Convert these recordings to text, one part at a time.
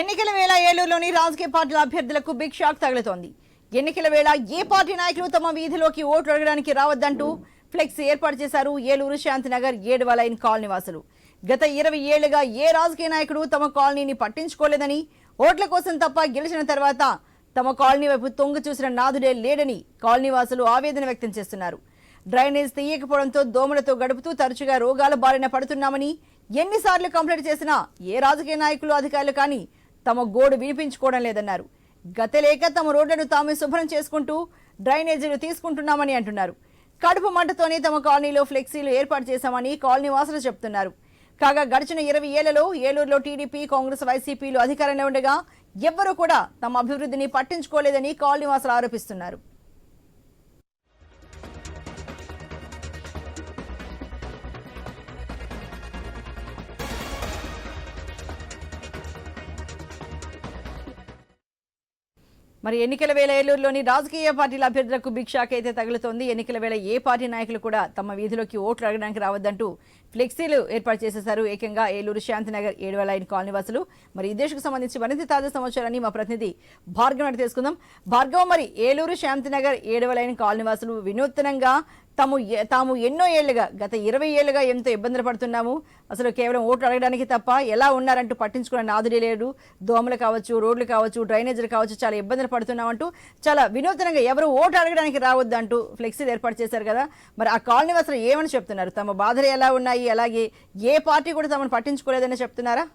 ఎన్నికల వేళ ఏలూరులోని రాజకీయ పార్టీల అభ్యర్థులకు బిగ్ షాక్ తగులుతోంది. ఎన్నికల వేళ ఏ పార్టీ నాయకులు తమ వీధిలోకి ఓట్లు అడగడానికి రావద్దంటూ ఫ్లెక్స్ ఏర్పాటు చేశారు ఏలూరు శాంతినగర్ ఏడువ లైన్ కాలనీ వాసులు గత ఇరవై ఏళ్ళుగా ఏ రాజకీయ నాయకుడు తమ కాలనీని పట్టించుకోలేదని ఓట్ల కోసం తప్ప గెలిచిన తర్వాత తమ కాలనీ వైపు తొంగు చూసిన నాదుడే లేడని కాలనీ వాసులు ఆవేదన వ్యక్తం చేస్తున్నారు. డ్రైనేజ్ తీయకపోవడంతో దోమలతో గడుపుతూ తరచుగా రోగాల బారిన పడుతున్నామని ఎన్నిసార్లు కంప్లైంట్ చేసినా ఏ రాజకీయ నాయకులు అధికారులు కానీ తమ గోడు వినిపించుకోవడం లేదన్నారు. గత లేక తమ రోడ్లను తామే శుభ్రం చేసుకుంటూ డ్రైనేజీలు తీసుకుంటున్నామని అంటున్నారు. కడుపు మంటతోనే తమ కాలనీలో ఫ్లెక్సీలు ఏర్పాటు చేశామని కాలనీ వాసులు చెప్తున్నారు. కాగా గడిచిన ఇరవై ఏళ్ళలో ఏలూరులో టీడీపీ కాంగ్రెస్ వైసీపీలు అధికారంలో ఉండగా ఎవ్వరూ కూడా తమ అభివృద్ధిని పట్టించుకోలేదని కాలనీ వాసులు ఆరోపిస్తున్నారు. మరి ఎన్నికల వేళ ఏలూరులోని రాజకీయ పార్టీల అభ్యర్థులకు బిగ్ అయితే తగులుతోంది. ఎన్నికల వేళ ఏ పార్టీ నాయకులు కూడా తమ వీధిలోకి ఓట్లు అడగడానికి రావద్దంటూ ఫ్లెక్సీలు ఏర్పాటు చేసేశారు. ఏకంగా ఏలూరు శాంతినగర్ ఏడవ లైన్ కాలనీ వాసులు మరి ఈ దేశకు సంబంధించి మరింత తాజా సమాచారాన్ని మా ప్రతినిధి భార్గవ్ అంటే తెలుసుకుందాం భార్గవ్ మరి ఏలూరు శాంతినగర్ ఏడవ లైన్ కాలనీ వాసులు వినూత్నంగా తాము తాము ఎన్నో ఏళ్ళుగా గత ఇరవై ఏళ్ళుగా ఎంతో ఇబ్బందులు పడుతున్నాము. అసలు కేవలం ఓట్లు అడగడానికి తప్ప ఎలా ఉన్నారంటూ పట్టించుకున్న నాదుడి లేడు. దోమలు కావచ్చు రోడ్లు కావచ్చు డ్రైనేజీలు కావచ్చు చాలా ఇబ్బందులు పడుతున్నామంటూ చాలా వినూతనంగా ఎవరు ఓటు అడగడానికి రావద్దంటూ ఫ్లెక్సీలు ఏర్పాటు చేశారు కదా. మరి ఆ కాలనీ అసలు ఏమని చెప్తున్నారు? తమ బాధలు ఎలా ఉన్నాయి? అలాగే ఏ పార్టీ కూడా తమను పట్టించుకోలేదని చెప్తున్నారా?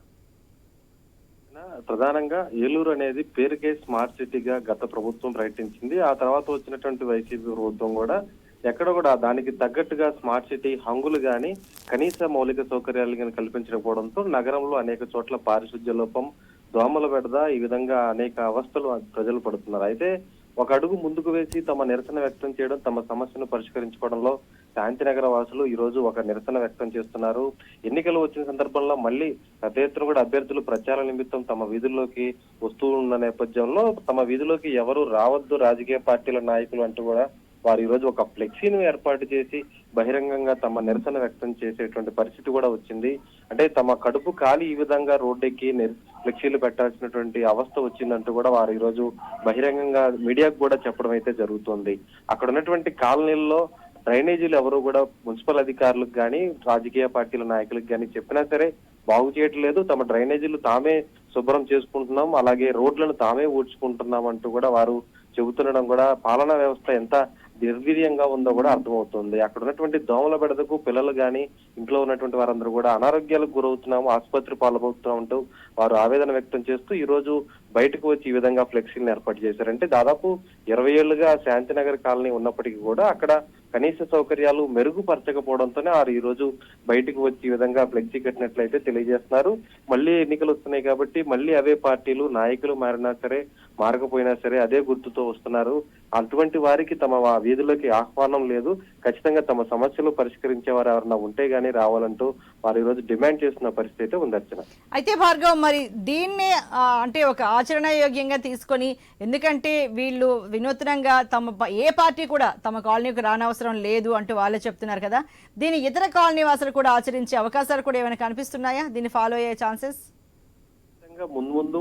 ప్రధానంగా ఏలూరు అనేది పేరుకే స్మార్ట్ సిటీగా గత ప్రభుత్వం ప్రకటించింది. ఆ తర్వాత వచ్చినటువంటి వైసీపీ ప్రభుత్వం కూడా ఎక్కడ కూడా దానికి తగ్గట్టుగా స్మార్ట్ సిటీ హంగులు గాని కనీస మౌలిక సౌకర్యాలు కానీ కల్పించకపోవడంతో నగరంలో అనేక చోట్ల పారిశుద్ధ్య లోపం దోమల బెడద ఈ విధంగా అనేక అవస్థలు ప్రజలు పడుతున్నారు. అయితే ఒక అడుగు ముందుకు వేసి తమ నిరసన వ్యక్తం చేయడం తమ సమస్యను పరిష్కరించుకోవడంలో శాంతినగర వాసులు ఈ రోజు ఒక నిరసన వ్యక్తం చేస్తున్నారు. ఎన్నికలు వచ్చిన సందర్భంలో మళ్ళీ పెద్ద ఎత్తున కూడా అభ్యర్థులు ప్రచార నిమిత్తం తమ వీధుల్లోకి వస్తూ ఉన్న నేపథ్యంలో తమ వీధిలోకి ఎవరు రావద్దు రాజకీయ పార్టీల నాయకులు అంటూ కూడా వారు ఈ రోజు ఒక ఫ్లెక్సీని ఏర్పాటు చేసి బహిరంగంగా తమ నిరసన వ్యక్తం చేసేటువంటి పరిస్థితి కూడా వచ్చింది. అంటే తమ కడుపు కాలి ఈ విధంగా రోడ్డెక్కి ఫ్లెక్సీలు పెట్టాల్సినటువంటి అవస్థ వచ్చిందంటూ కూడా వారు ఈ రోజు బహిరంగంగా మీడియాకు కూడా చెప్పడం అయితే జరుగుతుంది. అక్కడ ఉన్నటువంటి కాలనీల్లో డ్రైనేజీలు ఎవరు కూడా మున్సిపల్ అధికారులకు కానీ రాజకీయ పార్టీల నాయకులకు కానీ చెప్పినా సరే బాగు చేయట్లేదు. తమ డ్రైనేజీలు తామే శుభ్రం చేసుకుంటున్నాం. అలాగే రోడ్లను తామే ఊడ్చుకుంటున్నాం అంటూ కూడా వారు చెబుతుండడం కూడా పాలనా వ్యవస్థ ఎంత నిర్వీర్యంగా ఉందో కూడా అర్థమవుతుంది. అక్కడ ఉన్నటువంటి దోమల బెడదకు పిల్లలు గాని ఇంట్లో ఉన్నటువంటి వారందరూ కూడా అనారోగ్యాలకు గురవుతున్నాము ఆసుపత్రి పాల్గొతున్నాం అంటూ వారు ఆవేదన వ్యక్తం చేస్తూ ఈ రోజు బయటకు వచ్చి ఈ విధంగా ఫ్లెక్సీలను ఏర్పాటు చేశారంటే దాదాపు ఇరవై ఏళ్ళుగా శాంతినగర్ కాలనీ ఉన్నప్పటికీ కూడా అక్కడ కనీస సౌకర్యాలు మెరుగుపరచకపోవడంతోనే వారు ఈ రోజు బయటకు వచ్చి ఈ విధంగా ఫ్లెక్సీ కట్టినట్లయితే తెలియజేస్తున్నారు. మళ్ళీ ఎన్నికలు వస్తున్నాయి కాబట్టి మళ్ళీ అవే పార్టీలు నాయకులు మారినా సరే మారకపోయినా సరే అదే గుర్తుతో వస్తున్నారు. అటువంటి వారికి తమ వీధులకి వీధిలోకి ఆహ్వానం లేదు. ఖచ్చితంగా తమ సమస్యలు పరిష్కరించే వారు ఎవరన్నా ఉంటే గానీ రావాలంటూ వారు ఈ రోజు డిమాండ్ చేస్తున్న పరిస్థితి అయితే ఉంది అర్చన. అయితే భార్గవ్ మరి దీన్నే అంటే ఒక ఆచరణయోగ్యంగా తీసుకొని ఎందుకంటే వీళ్ళు వినూత్నంగా తమ ఏ పార్టీ కూడా తమ కాలనీకి రానవసరం అవసరం లేదు అంటూ వాళ్ళే చెప్తున్నారు కదా. దీని ఇతర కాలనీ వాసులు కూడా ఆచరించే అవకాశాలు కూడా ఏమైనా కనిపిస్తున్నాయా? దీన్ని ఫాలో అయ్యే ఛాన్సెస్ ముందు ముందు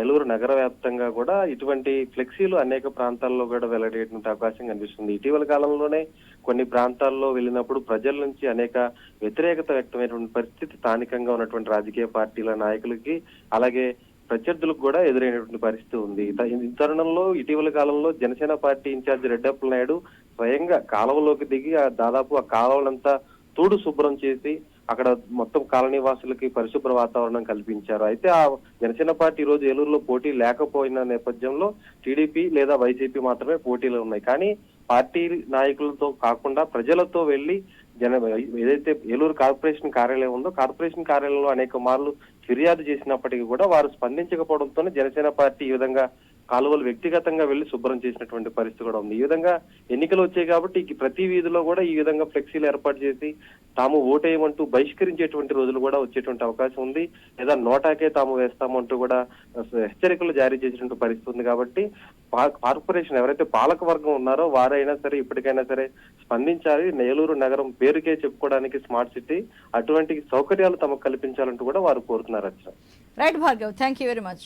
ఏలూరు నగర వ్యాప్తంగా కూడా ఇటువంటి ఫ్లెక్సీలు అనేక ప్రాంతాల్లో కూడా వెల్లడేటువంటి అవకాశం కనిపిస్తుంది. ఇటీవల కాలంలోనే కొన్ని ప్రాంతాల్లో వెళ్ళినప్పుడు ప్రజల నుంచి అనేక వ్యతిరేకత వ్యక్తమైనటువంటి పరిస్థితి స్థానికంగా ఉన్నటువంటి రాజకీయ పార్టీల నాయకులకి అలాగే ప్రత్యర్థులకు కూడా ఎదురైనటువంటి పరిస్థితి ఉంది. ఈ తరుణంలో ఇటీవల కాలంలో జనసేన పార్టీ ఇన్ఛార్జ్ రెడ్డప్పల నాయుడు స్వయంగా కాలువలోకి దిగి ఆ దాదాపు ఆ కాలువలంతా తూడు శుభ్రం చేసి అక్కడ మొత్తం కాలనీ వాసులకి పరిశుభ్ర వాతావరణం కల్పించారు. అయితే ఆ జనసేన పార్టీ ఈ రోజు ఏలూరులో పోటీ లేకపోయిన నేపథ్యంలో టీడీపీ లేదా వైసీపీ మాత్రమే పోటీలు ఉన్నాయి. కానీ పార్టీ నాయకులతో కాకుండా ప్రజలతో వెళ్ళి జన ఏదైతే ఏలూరు కార్పొరేషన్ కార్యాలయం ఉందో కార్పొరేషన్ కార్యాలయంలో అనేక మార్లు ఫిర్యాదు చేసినప్పటికీ కూడా వారు స్పందించకపోవడంతోనే జనసేన పార్టీ ఈ విధంగా కాలువలు వ్యక్తిగతంగా వెళ్ళి శుభ్రం చేసినటువంటి పరిస్థితి కూడా ఉంది. ఈ విధంగా ఎన్నికలు వచ్చాయి కాబట్టి ప్రతి వీధిలో కూడా ఈ విధంగా ఫ్లెక్సీలు ఏర్పాటు చేసి తాము ఓటేయమంటూ బహిష్కరించేటువంటి రోజులు కూడా వచ్చేటువంటి అవకాశం ఉంది. లేదా నోటాకే తాము వేస్తామంటూ కూడా హెచ్చరికలు జారీ చేసినటువంటి పరిస్థితి ఉంది కాబట్టి పా- కార్పొరేషన్ ఎవరైతే పాలక వర్గం ఉన్నారో వారైనా సరే ఇప్పటికైనా సరే స్పందించాలి. నేలూరు నగరం పేరుకే చెప్పుకోవడానికి స్మార్ట్ సిటీ. అటువంటి సౌకర్యాలు తమకు కల్పించాలంటూ కూడా వారు కోరుతున్నారు Archana right Bhargav thank you very much